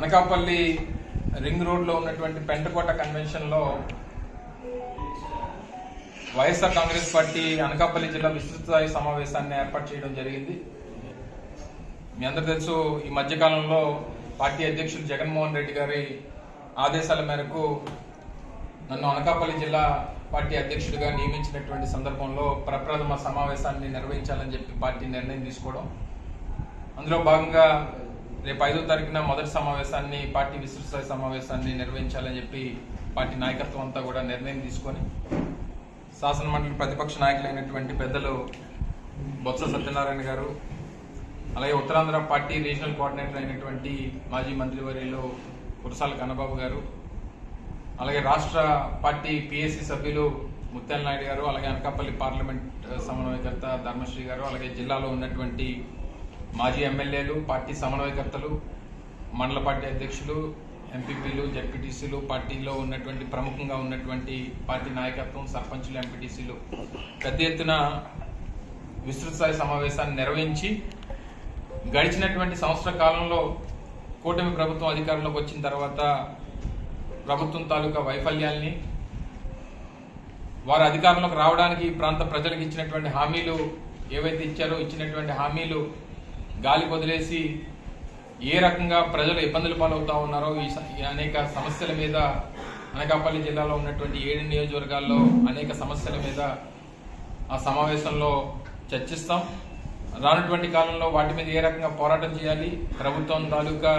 Anakapalli ring రోడ్లో ఉన్నటువంటి పెంటకోట కన్వెన్షన్లో వైఎస్ఆర్ కాంగ్రెస్ పార్టీ అనకాపల్లి జిల్లా విస్తృత స్థాయి సమావేశాన్ని ఏర్పాటు చేయడం జరిగింది. మీ అందరు తెలుసు ఈ మధ్యకాలంలో పార్టీ అధ్యక్షులు జగన్మోహన్ రెడ్డి గారి ఆదేశాల మేరకు నన్ను అనకాపల్లి జిల్లా పార్టీ అధ్యక్షుడిగా నియమించినటువంటి సందర్భంలో ప్రప్రథమ సమావేశాన్ని నిర్వహించాలని చెప్పి పార్టీ నిర్ణయం తీసుకోవడం. అందులో భాగంగా రేపు ఐదో తారీఖున మొదటి సమావేశాన్ని పార్టీ విస్తృత సమావేశాన్ని నిర్వహించాలని చెప్పి పార్టీ నాయకత్వం అంతా కూడా నిర్ణయం తీసుకొని శాసన మండలి ప్రతిపక్ష నాయకులైనటువంటి పెద్దలు బొత్స సత్యనారాయణ గారు అలాగే ఉత్తరాంధ్ర పార్టీ రీజనల్ కోఆర్డినేటర్ అయినటువంటి మాజీ మంత్రివర్యులు కురసాల కన్నబాబు గారు అలాగే రాష్ట్ర పార్టీ పిఎస్సి సభ్యులు ముత్యాల నాయుడు గారు అలాగే అనకాపల్లి పార్లమెంట్ సమన్వయకర్త ధర్మశ్రీ గారు అలాగే జిల్లాలో ఉన్నటువంటి మాజీ ఎమ్మెల్యేలు పార్టీ సమన్వయకర్తలు మండల పార్టీ అధ్యక్షులు ఎంపీపీలు జడ్పీటీసీలు పార్టీలో ఉన్నటువంటి ప్రముఖంగా ఉన్నటువంటి పార్టీ నాయకత్వం సర్పంచులు ఎంపీటీసీలు పెద్ద ఎత్తున విస్తృత స్థాయి సమావేశాన్ని నిర్వహించి గడిచినటువంటి సంవత్సర కాలంలో కూటమి ప్రభుత్వం అధికారంలోకి వచ్చిన తర్వాత ప్రభుత్వం తాలూకా వైఫల్యాల్ని వారు అధికారంలోకి రావడానికి ప్రాంత ప్రజలకు ఇచ్చినటువంటి హామీలు ఏవైతే ఇచ్చారో ఇచ్చినటువంటి హామీలు గాలి వదిలేసి ఏ రకంగా ప్రజలు ఇబ్బందులు పాలవుతా ఉన్నారో ఈ అనేక సమస్యల మీద అనకాపల్లి జిల్లాలో ఉన్నటువంటి ఏడు నియోజకవర్గాల్లో అనేక సమస్యల మీద ఆ సమావేశంలో చర్చిస్తాం. రానటువంటి కాలంలో వాటి మీద ఏ రకంగా పోరాటం చేయాలి ప్రభుత్వం తాలూకా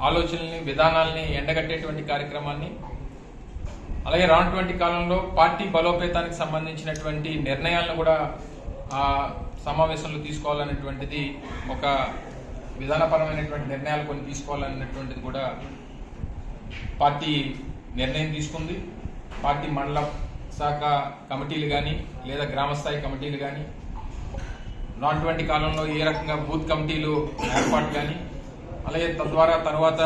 ఆలోచనల్ని విధానాల్ని ఎండగట్టేటువంటి కార్యక్రమాన్ని అలాగే రానటువంటి కాలంలో పార్టీ బలోపేతానికి సంబంధించినటువంటి నిర్ణయాలను కూడా ఆ సమావేశంలో తీసుకోవాలనేటువంటిది ఒక విధానపరమైనటువంటి నిర్ణయాలు కొన్ని తీసుకోవాలనేటువంటిది కూడా పార్టీ నిర్ణయం తీసుకుంది. పార్టీ మండల శాఖ కమిటీలు కానీ లేదా గ్రామస్థాయి కమిటీలు కానీ నాటువంటి కాలంలో ఏ రకంగా బూత్ కమిటీలు ఏర్పాటు కానీ అలాగే తద్వారా తర్వాత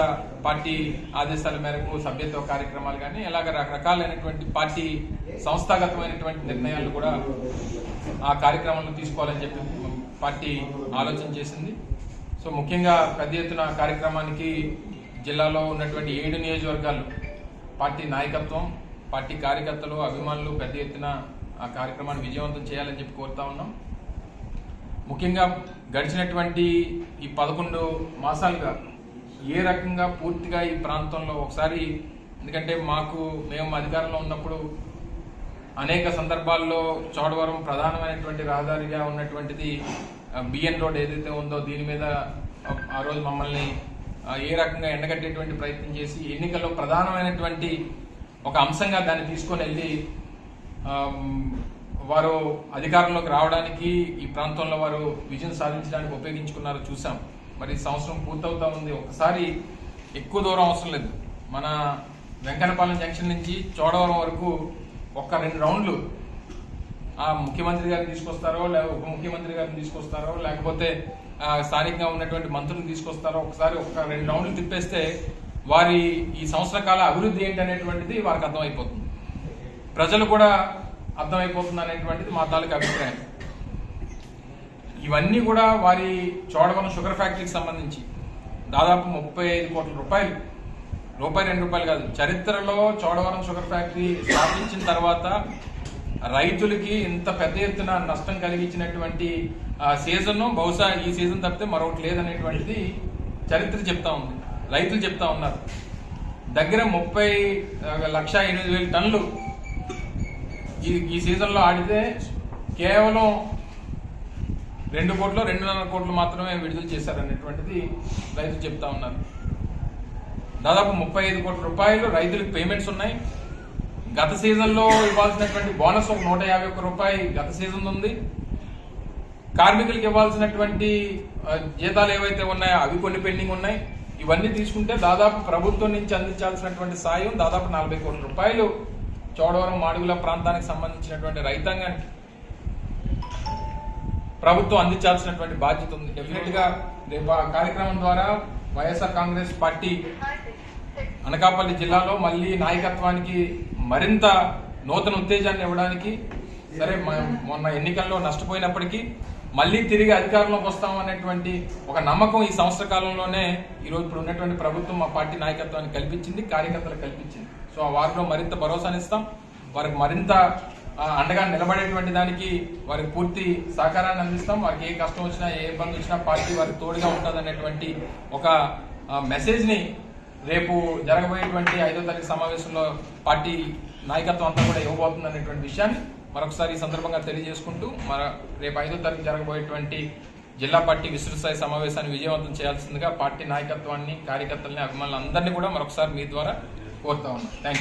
పార్టీ ఆదేశాల మేరకు సభ్యత్వ కార్యక్రమాలు కానీ ఇలాగ రకరకాలైనటువంటి పార్టీ సంస్థాగతమైనటువంటి నిర్ణయాలు కూడా ఆ కార్యక్రమంలో తీసుకోవాలని చెప్పి పార్టీ ఆలోచన చేసింది. సో ముఖ్యంగా పెద్ద ఎత్తున కార్యక్రమానికి జిల్లాలో ఉన్నటువంటి ఏడు నియోజకవర్గాలు పార్టీ నాయకత్వం పార్టీ కార్యకర్తలు అభిమానులు పెద్ద ఎత్తున ఆ కార్యక్రమాన్ని విజయవంతం చేయాలని చెప్పి కోరుతా ఉన్నాం. ముఖ్యంగా గడిచినటువంటి ఈ పదకొండు మాసాలుగా ఏ రకంగా పూర్తిగా ఈ ప్రాంతంలో ఒకసారి ఎందుకంటే మాకు మేము అధికారంలో ఉన్నప్పుడు అనేక సందర్భాల్లో చోడవరం ప్రధానమైనటువంటి రహదారిగా ఉన్నటువంటిది బిఎన్ రోడ్ ఏదైతే ఉందో దీని మీద ఆ- రోజు మమ్మల్ని ఏ రకంగా ఎండగట్టేటువంటి ప్రయత్నం చేసి ఎన్నికల్లో ప్రధానమైనటువంటి ఒక అంశంగా దాన్ని తీసుకొని వెళ్ళి వారు అధికారంలోకి రావడానికి ఈ ప్రాంతంలో వారు విజయం సాధించడానికి ఉపయోగించుకున్నారో చూసాం. మరి సంవత్సరం పూర్తవుతా ఉంది. ఒకసారి ఎక్కువ దూరం అవసరం లేదు. మన వెంకటపాలెం జంక్షన్ నుంచి చోడవరం వరకు ఒక్క రెండు రౌండ్లు ఆ ముఖ్యమంత్రి గారిని తీసుకొస్తారో లేక ఉప ముఖ్యమంత్రి గారిని తీసుకొస్తారో లేకపోతే స్థానికంగా ఉన్నటువంటి మంత్రులను తీసుకొస్తారో ఒకసారి ఒక రెండు రౌండ్లు తిప్పేస్తే వారి ఈ సంవత్సర కాల అభివృద్ధి ఏంటి అనేటువంటిది వారికి అర్థమైపోతుంది. ప్రజలు కూడా అర్థమైపోతుంది అనేటువంటిది మా తాలూకు అభిప్రాయం. ఇవన్నీ కూడా వారి చోడవరం షుగర్ ఫ్యాక్టరీకి సంబంధించి దాదాపు ముప్పై ఐదు కోట్ల రూపాయలు రూపాయి రెండు రూపాయలు కాదు చరిత్రలో చోడవరం షుగర్ ఫ్యాక్టరీ స్థాపించిన తర్వాత రైతులకి ఇంత పెద్ద ఎత్తున నష్టం కలిగించినటువంటి సీజన్ బహుశా ఈ సీజన్ తప్పితే మరొకటి లేదనేటువంటిది చరిత్ర చెప్తా ఉంది. రైతులు చెప్తా ఉన్నారు. దగ్గర ముప్పై లక్ష ఎనిమిది వేల టన్నులు ఈ ఈ సీజన్లో ఆడితే కేవలం రెండు కోట్లు రెండున్నర కోట్లు మాత్రమే విడుదల చేశారనేటువంటిది రైతులు చెప్తా ఉన్నారు. దాదాపు ముప్పై ఐదు కోట్ల రూపాయలు రైతులకు పేమెంట్స్ ఉన్నాయి. గత సీజన్లో ఇవ్వాల్సినటువంటి బోనస్ ఒక నూట యాభై ఒక్క రూపాయి గత సీజన్ ఉంది. కార్మికులకు ఇవ్వాల్సినటువంటి జీతాలు ఏవైతే ఉన్నాయో అవి కొన్ని పెండింగ్ ఉన్నాయి. ఇవన్నీ తీసుకుంటే దాదాపు ప్రభుత్వం నుంచి అందించాల్సినటువంటి సాయం దాదాపు నలభై కోట్ల రూపాయలు చోడవరం మాడుగుల ప్రాంతానికి సంబంధించినటువంటి రైతాంగానికి ప్రభుత్వం అందించాల్సినటువంటి బాధ్యత ఉంది. డెఫినెట్గా రేపు ఆ కార్యక్రమం ద్వారా వైఎస్ఆర్ కాంగ్రెస్ పార్టీ అనకాపల్లి జిల్లాలో మళ్ళీ నాయకత్వానికి మరింత నూతన ఉత్తేజాన్ని ఇవ్వడానికి సరే మొన్న ఎన్నికల్లో నష్టపోయినప్పటికీ మళ్ళీ తిరిగి అధికారంలోకి వస్తాం అనేటువంటి ఒక నమ్మకం ఈ సంవత్సర కాలంలోనే ఈరోజు ఇప్పుడు ఉన్నటువంటి ప్రభుత్వం మా పార్టీ నాయకత్వాన్ని కల్పించింది కార్యకర్తలు కల్పించింది. సో ఆ వారిలో మరింత భరోసానిస్తాం వారికి మరింత అండగా నిలబడేటువంటి దానికి వారికి పూర్తి సహకారాన్ని అందిస్తాం. వారికి ఏ కష్టం వచ్చినా ఏ ఇబ్బంది వచ్చినా పార్టీ వారికి తోడుగా ఉంటుందనేటువంటి ఒక మెసేజ్ని రేపు జరగబోయేటువంటి ఐదో తారీఖు సమావేశంలో పార్టీ నాయకత్వం అంతా కూడా ఇవ్వబోతుంది అనేటువంటి విషయాన్ని మరొకసారి ఈ సందర్భంగా తెలియజేసుకుంటూ మన రేపు ఐదో తారీఖు జరగబోయేటువంటి జిల్లా పార్టీ విస్తృత స్థాయి సమావేశాన్ని విజయవంతం చేయాల్సిందిగా పార్టీ నాయకత్వాన్ని కార్యకర్తల్ని అభిమానులందరినీ కూడా మరొకసారి మీ ద్వారా కోరుతా ఉన్నాం థ్యాంక్